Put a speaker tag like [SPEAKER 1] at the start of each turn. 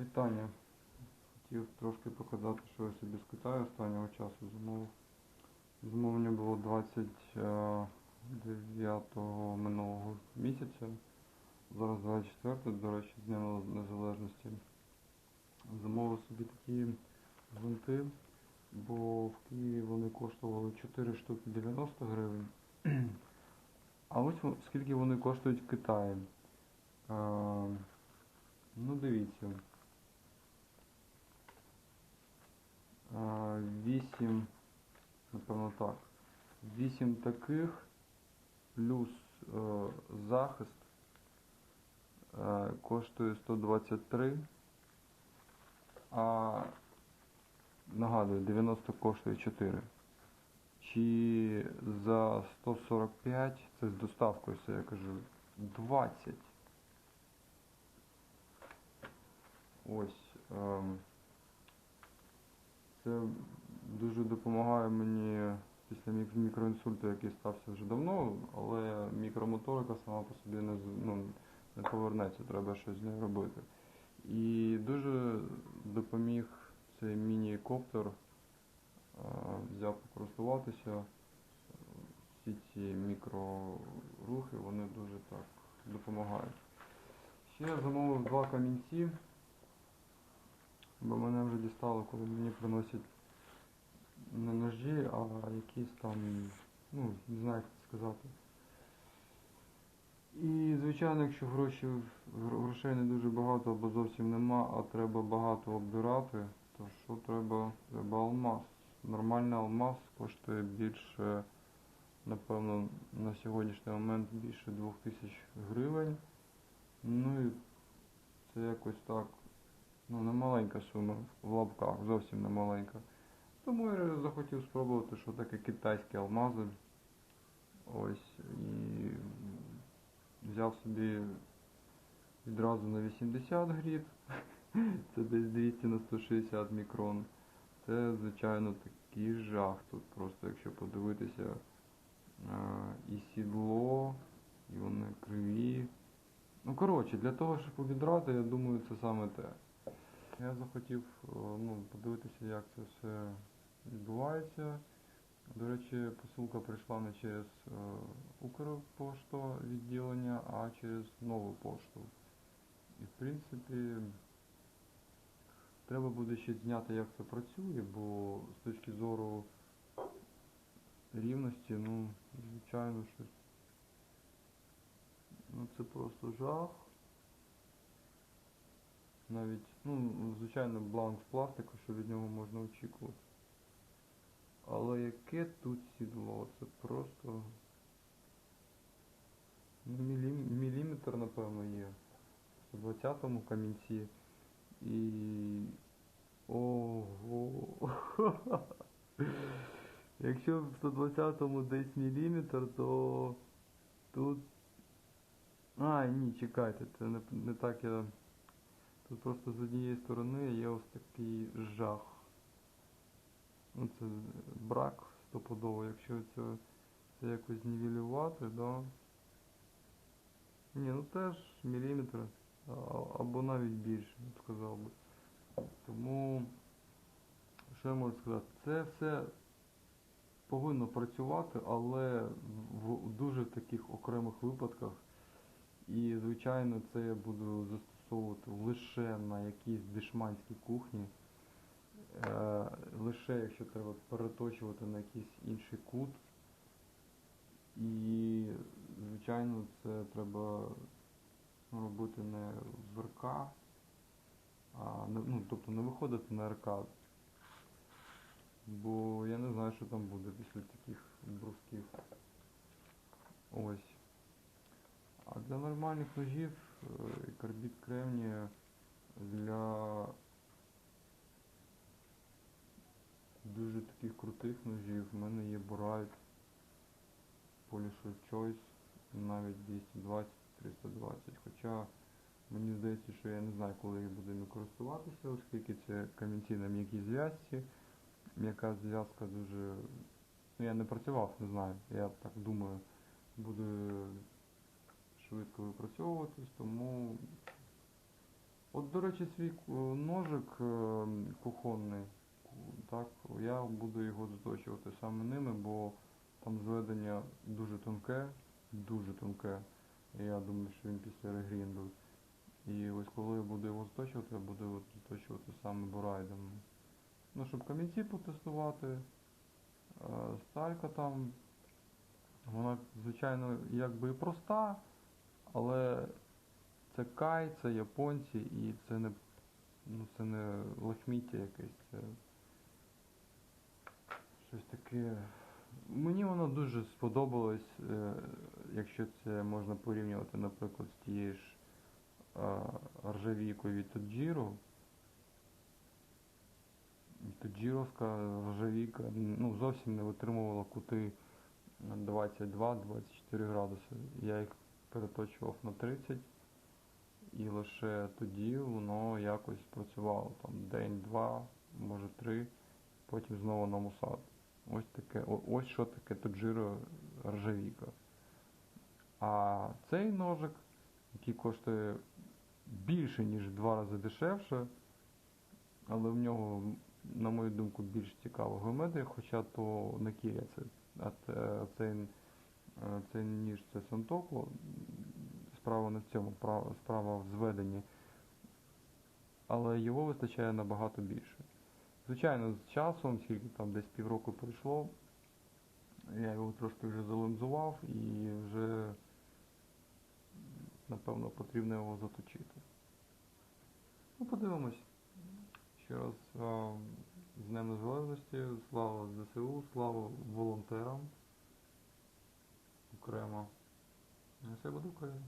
[SPEAKER 1] Вітання. Хотів трошки показати, що я собі з Китаю останнього часу замовив. Замовлення було 29 минулого місяця. Зараз 24, до речі, з Дня Незалежності. Замовив собі такі зонти, бо в Києві вони коштували 4 штуки 90 гривень. А ось скільки вони коштують в Китаї. Ну дивіться. А, 8, напевно так. 8 таких плюс е, захист е, коштує 123. А нагадую, 90 коштує 4. Чи за 145, це з доставкою, це я кажу, 20. Ось. ем, Це дуже допомагає мені після мік- мікроінсульту, який стався вже давно, але мікромоторика сама по собі не, ну, не повернеться, треба щось з нею робити. І дуже допоміг цей міні-коптер, взяв покористуватися. Всі ці мікрорухи, вони дуже так допомагають. Ще я замовив два камінці, бо мене вже дістало, коли мені приносять не ножі, а якісь там, ну, не знаю як це сказати. І, звичайно, якщо гроші, грошей не дуже багато або зовсім нема, а треба багато оббирати, то що треба? Треба алмаз. Нормальний алмаз коштує більше, напевно, на сьогоднішній момент більше 2000 гривень. Ну і це якось так, ну не маленька сума в лапках, зовсім не маленька. Тому я захотів спробувати, що таке китайські алмази. Ось і взяв собі відразу на 80 гріт. Це десь 200 на 160 мікрон. Це, звичайно, такий жах тут. Просто якщо подивитися і сідло, і вони криві. Ну, коротше, для того, щоб обідрати, я думаю, це саме те. Я захотів ну, подивитися, як це все відбувається. До речі, посилка прийшла не через е, Укрпошту відділення, а через нову пошту. І в принципі треба буде ще зняти, як це працює, бо з точки зору рівності, ну, звичайно, щось. Ну це просто жах. Навіть, ну, звичайно, бланк з пластику, що від нього можна очікувати. Але яке тут сідло? Це просто. Ну, мілім- міліметр, напевно, є. В 120-му камінці. І. Ого. Якщо в 120-му десь міліметр, то тут. А, ні, чекайте, це не, не так я. Тут просто з однієї сторони є ось такий жах. Ну, це брак стопудово, якщо це, це якось нівелювати, да. Ні, ну теж міліметр, або навіть більше, я б сказав би. Тому, що я можу сказати, це все повинно працювати, але в дуже таких окремих випадках. І, звичайно, це я буду застосовувати лише на якійсь дешманській кухні. Е, лише якщо треба переточувати на якийсь інший кут. І, звичайно, це треба робити не в РК, а ну, тобто не виходити на РК. Бо я не знаю, що там буде після таких брусків. Ось. А для нормальних ножів е, карбід кремнія для дуже таких крутих ножів в мене є Bright Polisher Choice навіть 220 320 хоча мені здається, що я не знаю, коли я буду ними користуватися, оскільки це камінці на м'якій зв'язці. М'яка зв'язка дуже. Ну я не працював, не знаю. Я так думаю, буде швидко випрацьовуватись, тому От, до речі, свій ножик е, кухонний, так, я буду його заточувати саме ними, бо там зведення дуже тонке, дуже тонке. Я думаю, що він після регрінду. І ось коли я буду його заточувати, я буду його заточувати саме бурайдом. Ну, щоб камінці потестувати. Е, Сталька там, вона, звичайно, якби і проста, але це кай, це японці і це не, ну, це не лахміття якесь, це щось таке. Мені воно дуже сподобалось, е, якщо це можна порівнювати, наприклад, з тією ж ржавійкою від Тоджіро. Тоджіровська ржавійка ну, зовсім не витримувала кути 22-24 градуси. Я їх переточував на 30 і лише тоді воно якось працювало там день-два, може три, потім знову на мусад. Ось таке, ось що таке Тоджиро ржавійка. А цей ножик, який коштує більше, ніж два рази дешевше, але в нього, на мою думку, більш цікава геометрія, хоча то не кіря це, а цей, цей ніж це Сантоку. Справа не в цьому, справа в зведенні. Але його вистачає набагато більше. Звичайно, з часом, скільки там десь півроку пройшло, я його трошки вже залинзував і вже, напевно, потрібно його заточити. Ну, подивимось. Ще раз з Днем Незалежності, слава ЗСУ, слава волонтерам. Окремо. На все буде Україна.